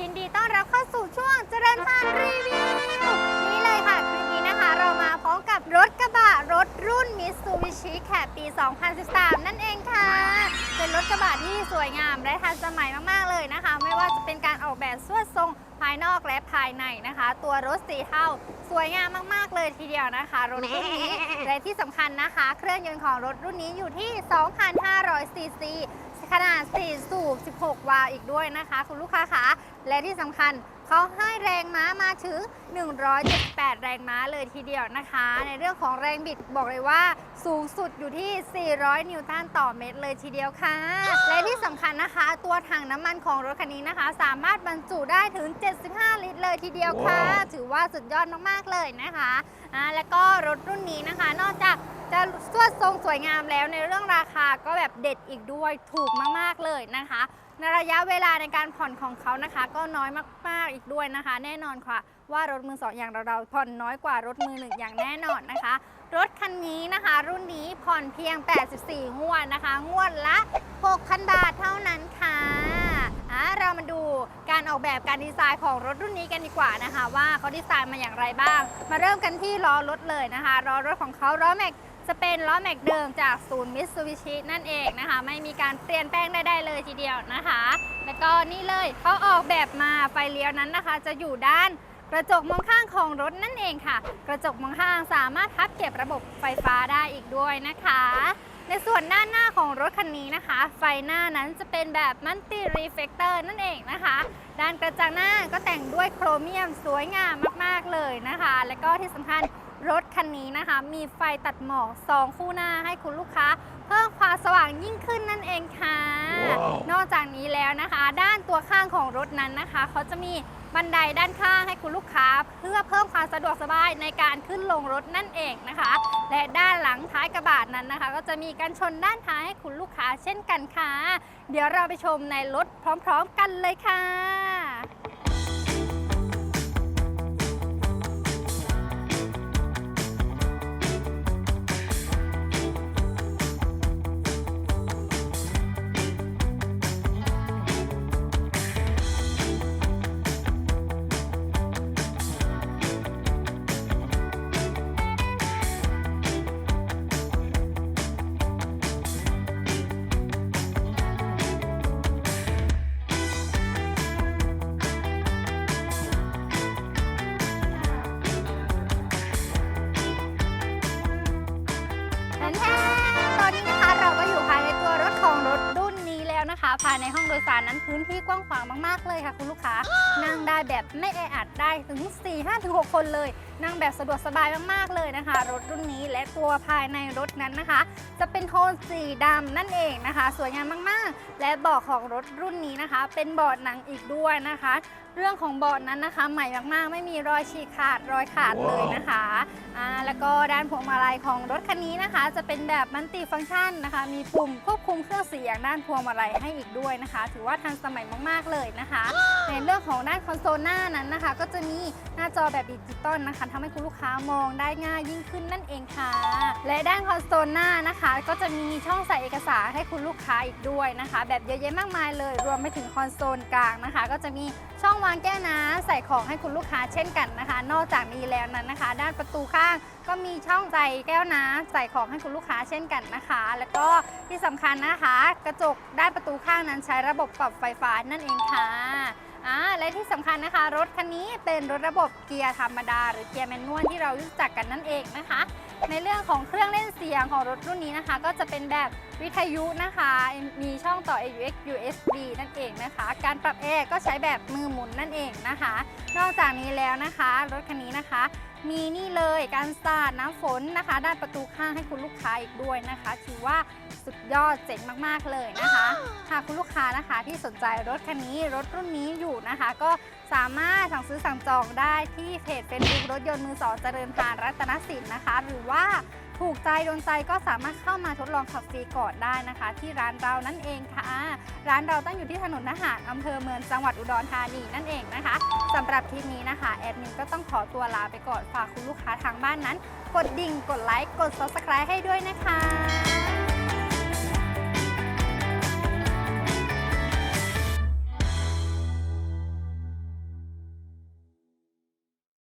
ยินดีต้อนรับเข้าสู่ช่วงเจริญพานรีวิว นี่เลยค่ะคลิปนี้นะคะ เรามาพร้อมกับรถกระบะรถรุ่น Mitsubishi แคปปี 2013 นั่นเองค่ะ เป็นรถกระบะที่สวยงามและทันสมัยมากๆเลยนะคะ ไม่ว่าจะเป็นการออกแบบสวดทรงภายนอกและภายในนะคะ ตัวรถสีเทาสวยงามมากๆเลยทีเดียวนะคะ รถรุ่นนี้และที่สำคัญนะคะ เครื่องยนต์ของรถรุ่นนี้อยู่ที่ 2,500ซีซี ขนาด 4 สูบ 16 วาล์วอีกด้วยนะคะ คุณลูกค้าคะและที่สำคัญเขาให้แรงม้ามาถึง 178 แรงม้าเลยทีเดียวนะคะ ในเรื่องของแรงบิดบอกเลยว่าสูงสุดอยู่ที่ 400 นิวตันต่อเมตรเลยทีเดียวค่ะ และที่สำคัญนะคะ ตัวถังน้ำมันของรถคันนี้นะคะ สามารถบรรจุได้ถึง 75 ลิตรเลยทีเดียวค่ะ ถือว่าสุดยอดมากๆเลยนะคะอ่าแล้วก็รถรุ่นนี้นะคะ นอกจาก จะสวดทรงสวยงามแล้วในเรื่องราคาก็แบบเด็ดอีกด้วยถูกมากๆเลยนะคะในระยะเวลาในการผ่อนของเขานะคะ ก็น้อยมาก ๆอีกด้วยนะคะ แน่นอนค่ะ ว่ารถมือสองอย่างเราผ่อนน้อยกว่ารถมือหนึ่งอย่างแน่นอนนะคะ รถคันนี้นะคะ รุ่นนี้ผ่อนเพียง 84 งวดนะคะ งวดละ 6,000 บาทเท่านั้นค่ะอะเรามาดูการออกแบบการดีไซน์ของรถรุ่นนี้กันดีกว่านะคะ ว่าเขาดีไซน์มาอย่างไรบ้าง มาเริ่มกันที่ล้อรถเลยนะคะล้อรถของเขาล้อแม็ก จะเป็นล้อแม็กเดิมจากศูนย์มิตซูบิชินั่นเองนะคะ ไม่มีการเปลี่ยนแปลงใดๆเลยทีเดียวนะคะ แล้วก็นี่เลยเขาออกแบบมาไฟเลี้ยวนั้นนะคะ จะอยู่ด้านกระจกมองข้างของรถนั่นเองค่ะ กระจกมองข้างสามารถพับเก็บระบบไฟฟ้าได้อีกด้วยนะคะ ในส่วนด้านหน้าของรถคันนี้นะคะ ไฟหน้านั้นจะเป็นแบบมัลติรีเฟกเตอร์นั่นเองนะคะ ด้านกระจังหน้าก็แต่งด้วยโครเมียมสวยงามมากๆเลยนะคะ และก็ที่สำคัญ คันนี้นะคะ มีไฟตัดหมอก2คู่หน้าให้คุณลูกค้า เพิ่มความสว่างยิ่งขึ้นนั่นเองค่ะนอกจากนี้แล้วนะคะ ด้านตัวข้างของรถนั้นนะคะเขาจะมีบันไดด้านข้างให้คุณลูกค้า เพื่อเพิ่มความสะดวกสบายในการขึ้นลงรถนั่นเองนะคะ และด้านหลังท้ายกระบะนั้นนะคะ ก็จะมีกันชนด้านท้ายให้คุณลูกค้าเช่นกันค่ะ เดี๋ยวเราไปชมในรถพร้อม ๆ กันเลยค่ะ ภายในห้องโดยสารนั้นพื้นที่กว้างขวางมากๆเลยค่ะ คุณลูกค้า นั่งได้แบบไม่แออัดได้ถึง 4 5ถึง6คนเลยนั่งแบบสะดวกสบายมากๆเลยนะคะ รถรุ่นนี้และตัวภายในรถนั้นนะคะ จะเป็นโทนสีดำนั่นเองนะคะ สวยงามมากๆ และเบาะของรถรุ่นนี้นะคะ เป็นเบาะหนังอีกด้วยนะคะ เรื่องของเบาะนั้นนะคะ ใหม่มากๆ ไม่มีรอยฉีกขาดรอยขาดเลยนะคะอ่าแล้วก็ด้านพวงมาลัยของรถคันนี้นะคะ จะเป็นแบบมัลติฟังก์ชันนะคะ มีปุ่มควบคุมเครื่องเสียงด้านพวงมาลัยให้อีกด้วยนะคะ ถือว่าทันสมัยมากๆเลยนะคะ ในเรื่องของด้านคอนโซลหน้านั้นนะคะ ก็จะมีหน้าจอแบบดิจิตอลนะคะทำให้คุณลูกค้ามองได้ง่ายยิ่งขึ้นนั่นเองค่ะ และด้านคอนโซลหน้านะคะ ก็จะมีช่องใส่เอกสารให้คุณลูกค้าอีกด้วยนะคะ แบบเยอะแยะมากมายเลย รวมไปถึงคอนโซลกลางนะคะ ก็จะมีช่องวางแก้วน้ำใส่ของให้คุณลูกค้าเช่นกันนะคะ นอกจากนี้แล้วนั้นนะคะ ด้านประตูข้างก็มีช่องใส่แก้วน้ำใส่ของให้คุณลูกค้าเช่นกันนะคะ แล้วก็ที่สำคัญนะคะ กระจกด้านประตูข้างนั้นใช้ระบบปรับไฟฟ้านั่นเองค่ะ อ่าและที่สำคัญนะคะ รถคันนี้เป็นรถระบบเกียร์ธรรมดา หรือเกียร์แมนนวลที่เรารู้จักกันนั่นเองนะคะ ในเรื่องของเครื่องเล่นเสียงของรถรุ่นนี้นะคะ ก็จะเป็นแบบวิทยุนะคะ มีช่องต่อ AUX USB นั่นเองนะคะ การปรับแอร์ก็ใช้แบบมือหมุนนั่นเองนะคะ นอกจากนี้แล้วนะคะ รถคันนี้นะคะ มีนี่เลยการสาดน้ำฝนนะคะ ด้านประตูข้างให้คุณลูกค้าอีกด้วยนะคะ ถือว่าสุดยอดเจ๋งมากๆเลยนะคะหากคุณลูกค้านะคะที่สนใจรถคันนี้รถรุ่นนี้อยู่นะคะ ก็สามารถสั่งซื้อสั่งจองได้ที่เพจ Facebook รถยนต์มือสองเจริญพานรัตนสินนะคะ หรือว่า ถูกใจโดนใจก็สามารถเข้ามาทดลองขับฟรีก่อนได้นะคะ ที่ร้านเรานั่นเองค่ะ ร้านเราตั้งอยู่ที่ถนนทหารอำเภอเมืองจังหวัดอุดรธานีนั่นเองนะคะสำหรับคลิปนี้นะคะแอดมินก็ต้องขอตัวลาไปก่อนฝากคุณลูกค้าทางบ้านนั้น กดดิ่งกดไลค์กด subscribe ให้ด้วยนะคะ